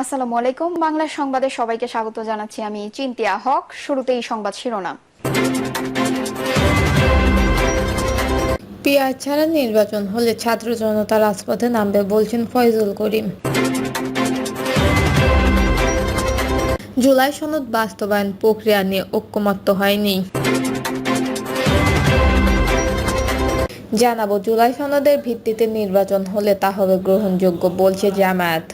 আসসালামু আলাইকুম। বাংলা সংবাদে সবাইকে স্বাগত জানাচ্ছি আমি চিন্তিয়া হক। শুরুতেই সংবাদ শিরোনাম। পিআর ছাড়া নির্বাচন হলে ছাত্র জনতা রাজপথে নামবে বলছেন ফয়জুল করিম। জুলাই সনদ বাস্তবায়ন প্রক্রিয়া নিয়ে ঐক্যমত্য হয়নি। জানাব, জুলাই সনদের ভিত্তিতে নির্বাচন হলে তা হবে গ্রহণযোগ্য, বলছে জামায়াত।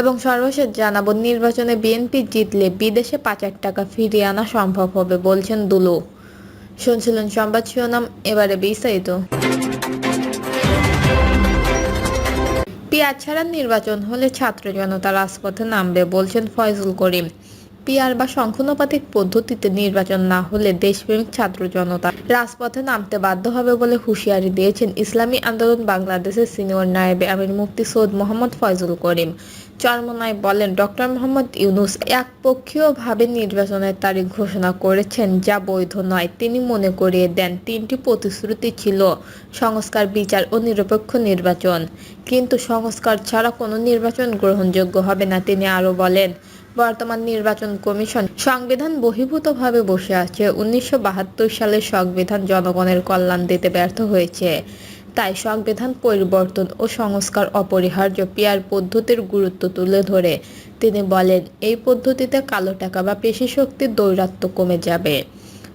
এবং সর্বশেষ জানাব, নির্বাচনে বিএনপি জিতলে বিদেশে পাচার টাকা ফিরিয়ে আনা সম্ভব হবে বলছেন দুলু। শুনছিলেন সংবাদ শিরোনাম, এবারে বিস্তারিত। পিয়ার ছাড়া নির্বাচন হলে ছাত্র জনতা রাজপথে নামবে বলছেন ফয়জুল করিম। পিয়ার বা সংখ্যানুপাতিক পদ্ধতিতে নির্বাচন না হলে দেশপ্রেমিক ছাত্র জনতা রাজপথে নামতে বাধ্য হবে বলে হুঁশিয়ারি দিয়েছেন ইসলামী আন্দোলন বাংলাদেশের সিনিয়র নায়েবে আমির মুফতি সৈয়দ মোহাম্মদ ফয়জুল করিম। চরমনায় বলেন, ডক্টর মোহাম্মদ ইউনুস একপক্ষীয়ভাবে নির্বাচনের তারিখ ঘোষণা করেছেন যা বৈধ নয়। তিনি মনে করিয়ে দেন, তিনটি প্রতিশ্রুতি ছিল, সংস্কার, বিচার ও নিরপেক্ষ নির্বাচন। কিন্তু সংস্কার ছাড়া কোনো নির্বাচন গ্রহণযোগ্য হবে না, তিনি আরও বলেন। বর্তমান নির্বাচন কমিশন সংবিধান বহির্ভূতভাবে বসে আছে। উনিশশো সালের সংবিধান জনগণের কল্যাণ দিতে ব্যর্থ হয়েছে। তাই সংবিধান পরিবর্তন ও সংস্কার অপরিহার্য পিয়ার পদ্ধতির গুরুত্ব তুলে ধরে। তিনি বলেন, এই পদ্ধতিতে কালো টাকা বা পেশি শক্তির দৌরাত্ম্য কমে যাবে।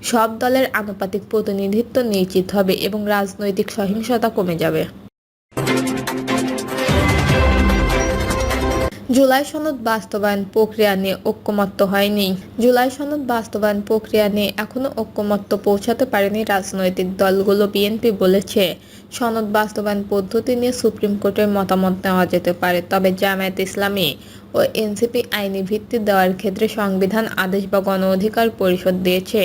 সব দলের আনুপাতিক প্রতিনিধিত্ব নিশ্চিত হবে এবং রাজনৈতিক সহিংসতা কমে যাবে। জুলাই সনদ বাস্তবায়ন প্রক্রিয়া নিয়ে ঐক্যমত্য হয়নি। জুলাই সনদ বাস্তবায়ন প্রক্রিয়া নিয়ে এখনও ঐক্যমত্য পৌঁছাতে পারেনি রাজনৈতিক দলগুলো বিএনপি বলেছে। সনদ বাস্তবায়ন পদ্ধতি নিয়ে সুপ্রিম কোর্টের মতামত নেওয়া যেতে পারে, তবে জামায়াত ইসলামী ও এনসিপি আইনি ভিত্তি দেওয়ার ক্ষেত্রে সংবিধান, আদেশ বা গণ অধিকার পরিষদ দিয়েছে।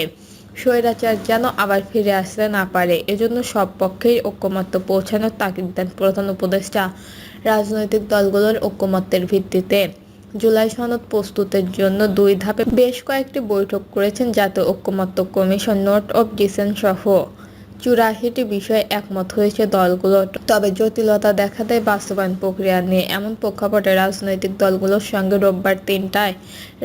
স্বৈরাচার যেন আবার ফিরে আসতে না পারে, এজন্য সব পক্ষেই ঐক্যমত্য পৌঁছানোর তাগিদ দেন প্রধান উপদেষ্টা রাজনৈতিক দলগুলোর ঐক্যমত্যের ভিত্তিতে। জুলাই সনদ প্রস্তুতের জন্য দুই ধাপে বেশ কয়েকটি বৈঠক করেছেন জাতীয় ঐক্যমত্য কমিশন, নোট অব ডিসেন্ট সহ। চুরাশিটি বিষয়ে একমত হয়েছে দলগুলো। তবে জটিলতা দেখা দেয় বাস্তবায়ন প্রক্রিয়া নিয়ে এমন প্রেক্ষাপটে রাজনৈতিক দলগুলোর সঙ্গে রোববার তিনটায়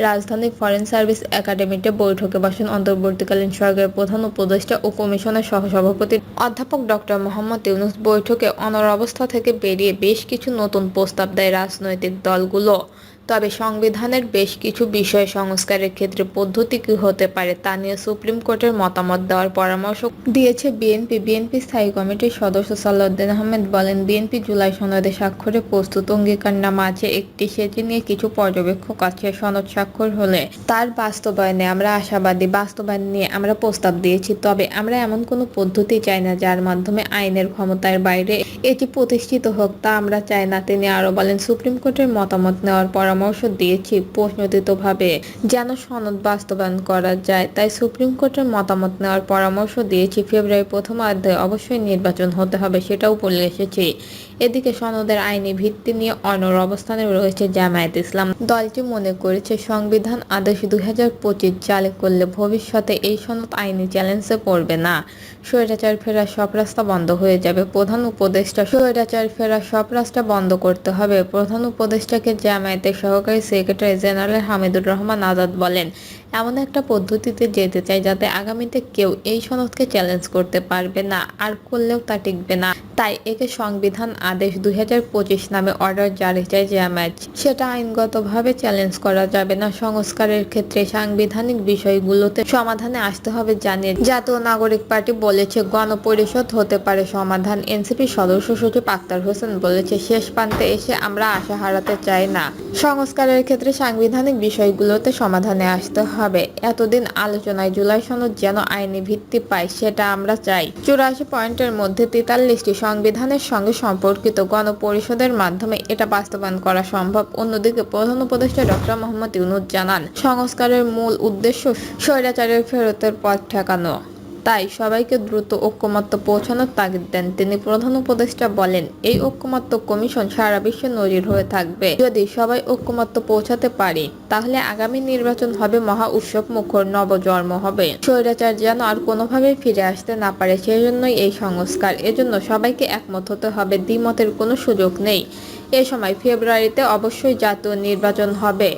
রাজধানীর ফরেন সার্ভিস একাডেমিতে বৈঠকে বসেন অন্তর্বর্তীকালীন সরকারের প্রধান উপদেষ্টা ও কমিশনের সহসভাপতি। অধ্যাপক ডক্টর মোহাম্মদ ইউনুস বৈঠকে অনর অবস্থা থেকে বেরিয়ে বেশ কিছু নতুন প্রস্তাব দেয় রাজনৈতিক দলগুলো। তবে সংবিধানের বেশ কিছু বিষয় সংস্কারের ক্ষেত্রে পদ্ধতি কি হতে পারে তা নিয়ে সুপ্রিম কোর্টের মতামত দেওয়ার পরামর্শ দিয়েছে বিএনপি। বিএনপি স্থায়ী কমিটির সদস্য সালাউদ্দিন আহমেদ বলেন, বিএনপি জুলাই সনদে স্বাক্ষরে প্রস্তুত অঙ্গীকারনামা আছে একটি, সেটি নিয়ে কিছু পর্যবেক্ষক আছে সনদ স্বাক্ষর হলে। তার বাস্তবায়নে আমরা আশাবাদী, বাস্তবায়ন নিয়ে আমরা প্রস্তাব দিয়েছি, তবে আমরা এমন কোনো পদ্ধতি চাই না যার মাধ্যমে আইনের ক্ষমতার বাইরে এটি প্রতিষ্ঠিত হোক, তা আমরা চাই না, তিনি আরও বলেন। সুপ্রিম কোর্টের মতামত নেওয়ার পরামর্শ দিয়েছি প্রশ্নোদিতভাবে যেন সনদ বাস্তবায়ন করা যায়, তাই সুপ্রিম কোর্টের মতামত নেওয়ার পরামর্শ দিয়েছি। ফেব্রুয়ারি প্রথম অধ্যায়ে অবশ্যই নির্বাচন হতে হবে, সেটাও বলে এসেছি। এদিকে সনদের আইনি ভিত্তি নিয়ে অনর অবস্থানে রয়েছে জামায়াত ইসলাম। দলটি মনে করেছে, সংবিধান আদেশ দুই হাজার পঁচিশ জারি করলে ভবিষ্যতে এই সনদ আইনি চ্যালেঞ্জে পড়বে না। স্বৈরাচার ফেরার সব রাস্তা বন্ধ হয়ে যাবে। প্রধান উপদেষ্টা স্বৈরাচার ফেরার সব রাস্তা বন্ধ করতে হবে। প্রধান উপদেষ্টাকে জামায়াতের সহকারী সেক্রেটারি জেনারেল হামিদুর রহমান আজাদ বলেন এমন একটা পদ্ধতিতে যেতে চাই যাতে আগামীতে কেউ এই সনদকে চ্যালেঞ্জ করতে পারবে না আর করলেও তা টিকবে না। তাই একে সংবিধান আদেশ দুই নামে অর্ডার জারি চাই জামায়াত সেটা আইনগতভাবে চ্যালেঞ্জ করা যাবে না। সংস্কারের ক্ষেত্রে সাংবিধানিক বিষয়গুলোতে সমাধানে আসতে হবে জানিয়ে। জাতীয় নাগরিক পার্টি বলেছে, গণপরিষদ হতে পারে সমাধান। এনসিপি সদস্য সচিব আক্তার হোসেন বলেছে, শেষ প্রান্তে এসে আমরা আশা হারাতে চাই না। সংস্কারের ক্ষেত্রে সাংবিধানিক বিষয়গুলোতে সমাধানে আসতে হবে এতদিন আলোচনায় জুলাই সনদ যেন আইনি ভিত্তি পায়, সেটা আমরা চাই। চুরাশি পয়েন্টের মধ্যে তেতাল্লিশটি সংবিধানের সঙ্গে সম্পর্কিত গণপরিষদের মাধ্যমে এটা বাস্তবায়ন করা সম্ভব, অন্যদিকে প্রধান উপদেষ্টা ডক্টর মোহাম্মদ ইউনুস জানান, সংস্কারের মূল উদ্দেশ্য স্বৈরাচারের ফেরতের পথ ঠেকানো। তাই সবাইকে দ্রুত ঐক্যমত্য পৌঁছানোর তাগিদ দেন তিনি। প্রধান উপদেষ্টা বলেন, এই ঐক্যমত্য কমিশন সারা বিশ্বে নজির হয়ে থাকবে। যদি সবাই ঐক্যমত্য পৌঁছাতে পারি, তাহলে আগামী নির্বাচন হবে মহা উৎসব মুখর নবজন্ম হবে। স্বৈরাচার যেন আর কোনোভাবেই ফিরে আসতে না পারে, সেজন্যই এই সংস্কার। এজন্য সবাইকে একমত হতে হবে, দ্বিমতের কোনো সুযোগ নেই। এ সময় ফেব্রুয়ারিতে অবশ্যই জাতীয় নির্বাচন হবে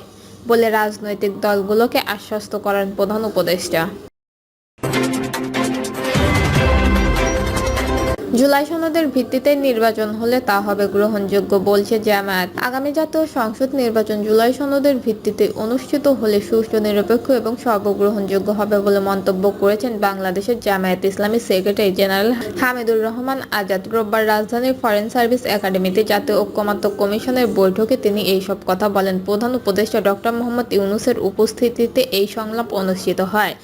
বলে রাজনৈতিক দলগুলোকে আশ্বস্ত করেন প্রধান উপদেষ্টা। জুলাই সনদের ভিত্তিতে নির্বাচন হলে তা হবে গ্রহণযোগ্য, বলছে জামায়াত। আগামী জাতীয় সংসদ নির্বাচন জুলাই সনদের ভিত্তিতে অনুষ্ঠিত হলে সুষ্ঠু, নিরপেক্ষ এবং সর্বগ্রহণযোগ্য হবে বলে মন্তব্য করেছেন বাংলাদেশের জামায়াত ইসলামী সেক্রেটারি জেনারেল হামিদুর রহমান আজাদ। রোববার রাজধানীর ফরেন সার্ভিস একাডেমিতে জাতীয় ঐক্যমত্য কমিশনের বৈঠকে তিনি এইসব কথা বলেন। প্রধান উপদেষ্টা ডক্টর মোহাম্মদ ইউনুসের উপস্থিতিতে এই সংলাপ অনুষ্ঠিত হয়।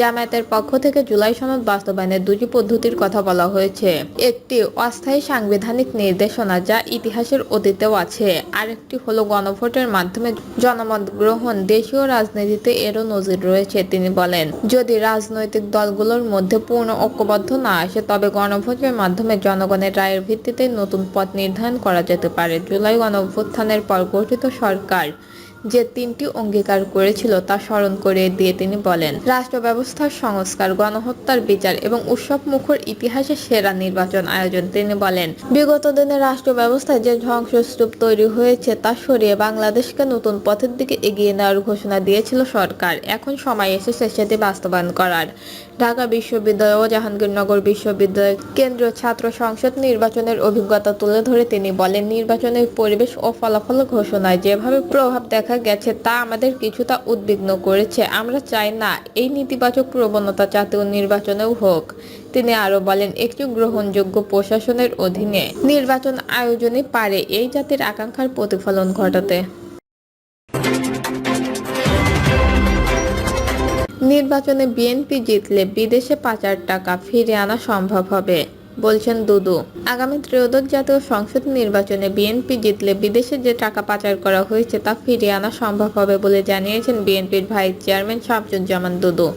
জামায়াতের পক্ষ থেকে জুলাই সনদ বাস্তবায়নের দুটি পদ্ধতির কথা বলা হয়েছে। একটি অস্থায়ী সাংবিধানিক নির্দেশনা যা ইতিহাসের অতীতেও আছে। আরেকটি হলো গণভোটের মাধ্যমে জনমত গ্রহণ। দেশীয় রাজনীতিতে এরও নজির রয়েছে, তিনি বলেন। যদি রাজনৈতিক দলগুলোর মধ্যে পূর্ণ ঐক্যবদ্ধ না আসে, তবে গণভোটের মাধ্যমে জনগণের রায়ের ভিত্তিতে নতুন পথ নির্ধারণ করা যেতে পারে। জুলাই গণঅভ্যুত্থানের পর গঠিত সরকার যে তিনটি অঙ্গীকার করেছিল তা স্মরণ করে দিয়ে তিনি বলেন রাষ্ট্র ব্যবস্থার সংস্কার, গণহত্যার বিচার এবং উৎসব মুখর ইতিহাসে সেরা নির্বাচন আয়োজন, তিনি বলেন। বিগত দিনে রাষ্ট্র ব্যবস্থায় যে ধ্বংসস্তূপ তৈরি হয়েছে তা সরিয়ে বাংলাদেশকে নতুন পথের দিকে এগিয়ে নেওয়ার ঘোষণা দিয়েছিল সরকার। এখন সময় এসেছে সেটি বাস্তবায়ন করার। ঢাকা বিশ্ববিদ্যালয় ও জাহাঙ্গীরনগর বিশ্ববিদ্যালয় কেন্দ্রীয় ছাত্র সংসদ নির্বাচনের অভিজ্ঞতা তুলে ধরে তিনি বলেন, নির্বাচনের পরিবেশ ও ফলাফল ঘোষণায় যেভাবে প্রভাব দেখা গেছে, তা আমাদের কিছুটা উদ্বিগ্ন করেছে। আমরা চাই না, এই নেতিবাচক প্রবণতা জাতীয় নির্বাচনেও হোক। তিনি আরও বলেন, একটি গ্রহণযোগ্য প্রশাসনের অধীনে নির্বাচন আয়োজনে পারে এই জাতির আকাঙ্ক্ষার প্রতিফলন ঘটাতে। নির্বাচনে বিএনপি জিতলে বিদেশে পাচার টাকা ফিরে আনা সম্ভব হবে। বলছেন দুদু। আগামী ত্রয়োদশ জাতীয় সংসদ নির্বাচনে বিএনপি জিতলে বিদেশে যে টাকা পাচার করা হয়েছে তা ফিরিয়ে আনা সম্ভব হবে বলে জানিয়েছেন বিএনপির ভাইস চেয়ারম্যান শামসুজ্জামান দুদু।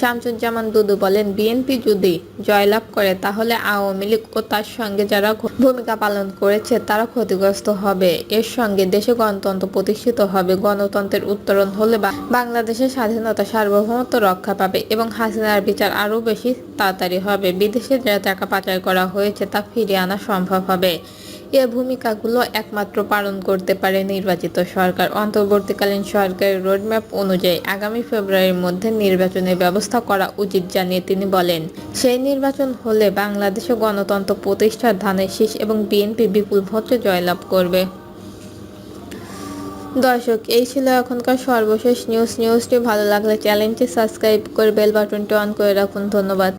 শামসুজ্জামান দুদু বলেন, বিএনপি যদি জয়লাভ করে, তাহলে আওয়ামী লীগ ও তার সঙ্গে যারা ভূমিকা পালন করেছে, তারা ক্ষতিগ্রস্ত হবে। এর সঙ্গে দেশে গণতন্ত্র প্রতিষ্ঠিত হবে। গণতন্ত্রের উত্তরণ হলে বাংলাদেশের স্বাধীনতা সার্বভৌমত্ব রক্ষা পাবে এবং হাসিনার বিচার আরও বেশি তাড়াতাড়ি হবে। বিদেশে যে টাকা পাচার করা হয়েছে তা ফিরিয়ে আনা সম্ভব হবে। এ ভূমিকাগুলো একমাত্র পালন করতে পারে নির্বাচিত সরকার। অন্তর্বর্তীকালীন সরকারের রোডম্যাপ অনুযায়ী আগামী ফেব্রুয়ারির মধ্যে নির্বাচনের ব্যবস্থা করা উচিত জানিয়ে তিনি বলেন, সেই নির্বাচন হলে বাংলাদেশে গণতন্ত্র প্রতিষ্ঠার ধানের শীষ এবং বিএনপি বিপুল ভোটে জয়লাভ করবে। দর্শক, এই ছিল এখনকার সর্বশেষ নিউজ নিউজটি ভালো লাগলে চ্যানেলটি সাবস্ক্রাইব করে বেল বাটনটি অন করে রাখুন। ধন্যবাদ।